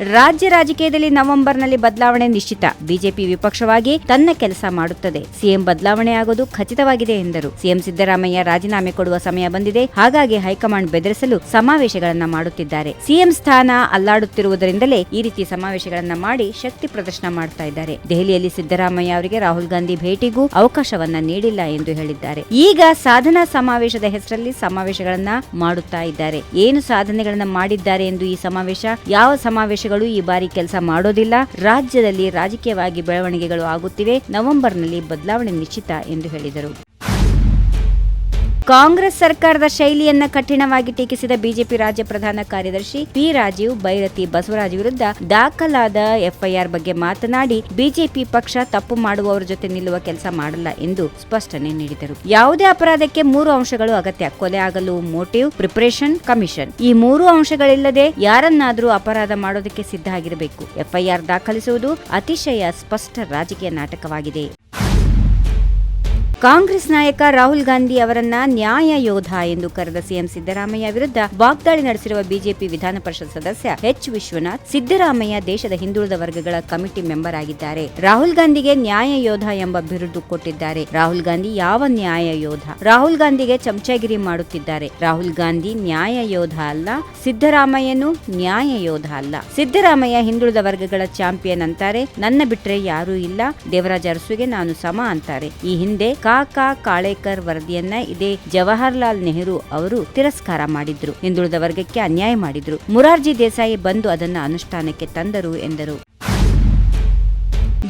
ರಾಜ್ಯ ರಾಜಕೀಯದಲ್ಲಿ ನವೆಂಬರ್ನಲ್ಲಿ ಬದಲಾವಣೆ ನಿಶ್ಚಿತ. ಬಿಜೆಪಿ ವಿಪಕ್ಷವಾಗಿ ತನ್ನ ಕೆಲಸ ಮಾಡುತ್ತದೆ. ಸಿಎಂ ಬದಲಾವಣೆ ಆಗೋದು ಖಚಿತವಾಗಿದೆ ಎಂದರು. ಸಿಎಂ ಸಿದ್ದರಾಮಯ್ಯ ರಾಜೀನಾಮೆ ಕೊಡುವ ಸಮಯ ಬಂದಿದೆ. ಹಾಗಾಗಿ ಹೈಕಮಾಂಡ್ ಬೆದರಿಸಲು ಸಮಾವೇಶಗಳನ್ನು ಮಾಡುತ್ತಿದ್ದಾರೆ. ಸಿಎಂ ಸ್ಥಾನ ಅಲ್ಲಾಡುತ್ತಿರುವುದರಿಂದಲೇ ಈ ರೀತಿ ಸಮಾವೇಶಗಳನ್ನು ಮಾಡಿ ಶಕ್ತಿ ಪ್ರದರ್ಶನ ಮಾಡ್ತಾ ಇದ್ದಾರೆ. ದೆಹಲಿಯಲ್ಲಿ ಸಿದ್ದರಾಮಯ್ಯ ಅವರಿಗೆ ರಾಹುಲ್ ಗಾಂಧಿ ಭೇಟಿಗೂ ಅವಕಾಶವನ್ನ ನೀಡಿಲ್ಲ ಎಂದು ಹೇಳಿದ್ದಾರೆ. ಈಗ ಸಾಧನಾ ಸಮಾವೇಶದ ಹೆಸರಲ್ಲಿ ಸಮಾವೇಶಗಳನ್ನ ಮಾಡುತ್ತಾ ಇದ್ದಾರೆ. ಏನು ಸಾಧನೆಗಳನ್ನ ಮಾಡಿದ್ದಾರೆ ಎಂದು ಈ ಸಮಾವೇಶ? ಯಾವ ಸಮಾವೇಶಗಳು ಈ ಬಾರಿ ಕೆಲಸ ಮಾಡೋದಿಲ್ಲ. ರಾಜ್ಯದಲ್ಲಿ ರಾಜಕೀಯವಾಗಿ ಬೆಳವಣಿಗೆಗಳು ಆಗುತ್ತಿವೆ. ನವೆಂಬರ್ನಲ್ಲಿ ಬದಲಾವಣೆ ನಿಶ್ಚಿತ ಎಂದು ಹೇಳಿದರು. ಕಾಂಗ್ರೆಸ್ ಸರ್ಕಾರದ ಶೈಲಿಯನ್ನ ಕಠಿಣವಾಗಿ ಟೀಕಿಸಿದ ಬಿಜೆಪಿ ರಾಜ್ಯ ಪ್ರಧಾನ ಕಾರ್ಯದರ್ಶಿ ಪಿ ರಾಜೀವ್, ಬೈರತಿ ಬಸವರಾಜ್ ವಿರುದ್ಧ ದಾಖಲಾದ ಎಫ್ಐಆರ್ ಬಗ್ಗೆ ಮಾತನಾಡಿ, ಬಿಜೆಪಿ ಪಕ್ಷ ತಪ್ಪು ಮಾಡುವವರ ಜೊತೆ ನಿಲ್ಲುವ ಕೆಲಸ ಮಾಡಲ್ಲ ಎಂದು ಸ್ಪಷ್ಟನೆ ನೀಡಿದರು. ಯಾವುದೇ ಅಪರಾಧಕ್ಕೆ ಮೂರು ಅಂಶಗಳು ಅಗತ್ಯ. ಕೊಲೆ ಆಗಲು ಮೋಟಿವ್ ಪ್ರಿಪರೇಷನ್ ಕಮಿಷನ್ ಈ ಮೂರು ಅಂಶಗಳಿಲ್ಲದೆ ಯಾರನ್ನಾದರೂ ಅಪರಾಧ ಮಾಡೋದಕ್ಕೆ ಸಿದ್ಧ ಆಗಿರಬೇಕು. ಎಫ್ಐಆರ್ ದಾಖಲಿಸುವುದು ಅತಿಶಯ ಸ್ಪಷ್ಟ ರಾಜಕೀಯ ನಾಟಕವಾಗಿದೆ. ಕಾಂಗ್ರೆಸ್ ನಾಯಕ ರಾಹುಲ್ ಗಾಂಧಿ ಅವರನ್ನ ನ್ಯಾಯ ಯೋಧ ಎಂದು ಕರೆದ ಸಿಎಂ ಸಿದ್ದರಾಮಯ್ಯ ವಿರುದ್ಧ ವಾಗ್ದಾಳಿ ನಡೆಸಿರುವ ಬಿಜೆಪಿ ವಿಧಾನ ಪರಿಷತ್ ಸದಸ್ಯ ಎಚ್ ವಿಶ್ವನಾಥ್, ಸಿದ್ದರಾಮಯ್ಯ ದೇಶದ ಹಿಂದುಳಿದ ವರ್ಗಗಳ ಕಮಿಟಿ ಮೆಂಬರ್ ಆಗಿದ್ದಾರೆ. ರಾಹುಲ್ ಗಾಂಧಿಗೆ ನ್ಯಾಯ ಯೋಧ ಎಂಬ ಬಿರುದು ಕೊಟ್ಟಿದ್ದಾರೆ. ರಾಹುಲ್ ಗಾಂಧಿ ಯಾವ ನ್ಯಾಯ ಯೋಧ? ರಾಹುಲ್ ಗಾಂಧಿಗೆ ಚಮಚಗಿರಿ ಮಾಡುತ್ತಿದ್ದಾರೆ. ರಾಹುಲ್ ಗಾಂಧಿ ನ್ಯಾಯ ಯೋಧ ಅಲ್ಲ, ಸಿದ್ದರಾಮಯ್ಯನು ನ್ಯಾಯ ಯೋಧ ಅಲ್ಲ. ಸಿದ್ದರಾಮಯ್ಯ ಹಿಂದುಳಿದ ವರ್ಗಗಳ ಚಾಂಪಿಯನ್ ಅಂತಾರೆ. ನನ್ನ ಬಿಟ್ರೆ ಯಾರೂ ಇಲ್ಲ. ದೇವರಾಜ ಅರಸುಗೆ ನಾನು ಸಮ ಅಂತಾರೆ. ಈ ಹಿಂದೆ ಕಾಕಾ ಕಾಳೇಕರ್ ವರದಿಯನ್ನ ಇದೇ ಜವಾಹರ್ಲಾಲ್ ನೆಹರು ಅವರು ತಿರಸ್ಕಾರ ಮಾಡಿದ್ರು. ಹಿಂದುಳಿದ ವರ್ಗಕ್ಕೆ ಅನ್ಯಾಯ ಮಾಡಿದ್ರು. ಮುರಾರ್ಜಿ ದೇಸಾಯಿ ಬಂದು ಅದನ್ನ ಅನುಷ್ಠಾನಕ್ಕೆ ತಂದರು ಎಂದರು.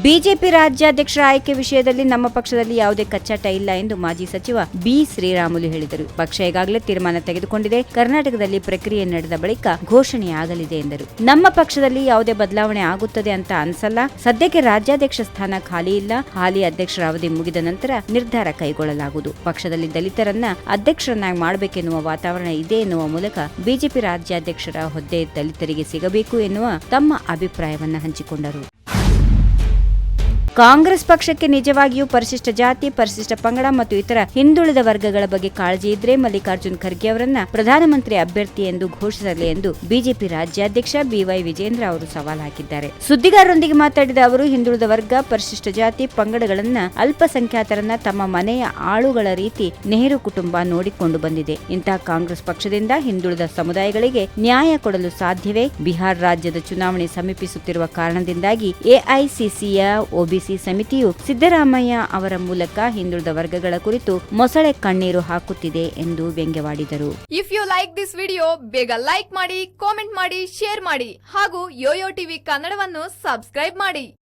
ಬಿಜೆಪಿ ರಾಜ್ಯಾಧ್ಯಕ್ಷರ ಆಯ್ಕೆ ವಿಷಯದಲ್ಲಿ ನಮ್ಮ ಪಕ್ಷದಲ್ಲಿ ಯಾವುದೇ ಕಚ್ಚಾಟ ಇಲ್ಲ ಎಂದು ಮಾಜಿ ಸಚಿವ ಬಿ ಶ್ರೀರಾಮುಲು ಹೇಳಿದರು. ಪಕ್ಷ ಈಗಾಗಲೇ ತೀರ್ಮಾನ ತೆಗೆದುಕೊಂಡಿದೆ. ಕರ್ನಾಟಕದಲ್ಲಿ ಪ್ರಕ್ರಿಯೆ ನಡೆದ ಬಳಿಕ ಘೋಷಣೆಯಾಗಲಿದೆ ಎಂದರು. ನಮ್ಮ ಪಕ್ಷದಲ್ಲಿ ಯಾವುದೇ ಬದಲಾವಣೆ ಆಗುತ್ತದೆ ಅಂತ ಅನ್ಸಲ್ಲ. ಸದ್ಯಕ್ಕೆ ರಾಜ್ಯಾಧ್ಯಕ್ಷ ಸ್ಥಾನ ಖಾಲಿ ಇಲ್ಲ. ಹಾಲಿ ಅಧ್ಯಕ್ಷರ ಅವಧಿ ಮುಗಿದ ನಂತರ ನಿರ್ಧಾರ ಕೈಗೊಳ್ಳಲಾಗುವುದು. ಪಕ್ಷದಲ್ಲಿ ದಲಿತರನ್ನ ಅಧ್ಯಕ್ಷರನ್ನಾಗಿ ಮಾಡಬೇಕೆನ್ನುವ ವಾತಾವರಣ ಇದೆ ಎನ್ನುವ ಮೂಲಕ ಬಿಜೆಪಿ ರಾಜ್ಯಾಧ್ಯಕ್ಷರ ಹುದ್ದೆ ದಲಿತರಿಗೆ ಸಿಗಬೇಕು ಎನ್ನುವ ತಮ್ಮ ಅಭಿಪ್ರಾಯವನ್ನ ಹಂಚಿಕೊಂಡರು. ಕಾಂಗ್ರೆಸ್ ಪಕ್ಷಕ್ಕೆ ನಿಜವಾಗಿಯೂ ಪರಿಶಿಷ್ಟ ಜಾತಿ, ಪರಿಶಿಷ್ಟ ಪಂಗಡ ಮತ್ತು ಇತರ ಹಿಂದುಳಿದ ವರ್ಗಗಳ ಬಗ್ಗೆ ಕಾಳಜಿ ಇದ್ರೆ ಮಲ್ಲಿಕಾರ್ಜುನ್ ಖರ್ಗೆ ಅವರನ್ನ ಪ್ರಧಾನಮಂತ್ರಿ ಅಭ್ಯರ್ಥಿ ಎಂದು ಘೋಷಿಸಲಿ ಎಂದು ಬಿಜೆಪಿ ರಾಜ್ಯಾಧ್ಯಕ್ಷ ಬಿವೈ ವಿಜೇಂದ್ರ ಅವರು ಸವಾಲ್ ಹಾಕಿದ್ದಾರೆ. ಸುದ್ದಿಗಾರರೊಂದಿಗೆ ಮಾತಾಡಿದ ಅವರು, ಹಿಂದುಳಿದ ವರ್ಗ, ಪರಿಶಿಷ್ಟ ಜಾತಿ, ಪಂಗಡಗಳನ್ನ ಅಲ್ಪಸಂಖ್ಯಾತರನ್ನ ತಮ್ಮ ಮನೆಯ ಆಳುಗಳ ರೀತಿ ನೆಹರು ಕುಟುಂಬ ನೋಡಿಕೊಂಡು ಬಂದಿದೆ. ಇಂತಹ ಕಾಂಗ್ರೆಸ್ ಪಕ್ಷದಿಂದ ಹಿಂದುಳಿದ ಸಮುದಾಯಗಳಿಗೆ ನ್ಯಾಯ ಕೊಡಲು ಸಾಧ್ಯವೇ? ಬಿಹಾರ ರಾಜ್ಯದ ಚುನಾವಣೆ ಸಮೀಪಿಸುತ್ತಿರುವ ಕಾರಣದಿಂದಾಗಿ ಎಐಸಿಸಿಯ ಒಬಿಸಿ ಸಮಿತಿಯು ಸಿದ್ದರಾಮಯ್ಯ ಅವರ ಮೂಲಕ ಹಿಂದುಳಿದ ವರ್ಗಗಳ ಕುರಿತು ಮೊಸಳೆ ಕಣ್ಣೀರು ಹಾಕುತ್ತಿದೆ ಎಂದು ವ್ಯಂಗ್ಯವಾಡಿದರು. If you like this video ಬೇಗ ಲೈಕ್ ಮಾಡಿ ಕಾಮೆಂಟ್ ಮಾಡಿ ಶೇರ್ ಮಾಡಿ ಹಾಗೂ ಯೋಯೋ ಟಿವಿ ಕನ್ನಡವನ್ನು ಸಬ್ಸ್ಕ್ರೈಬ್ ಮಾಡಿ.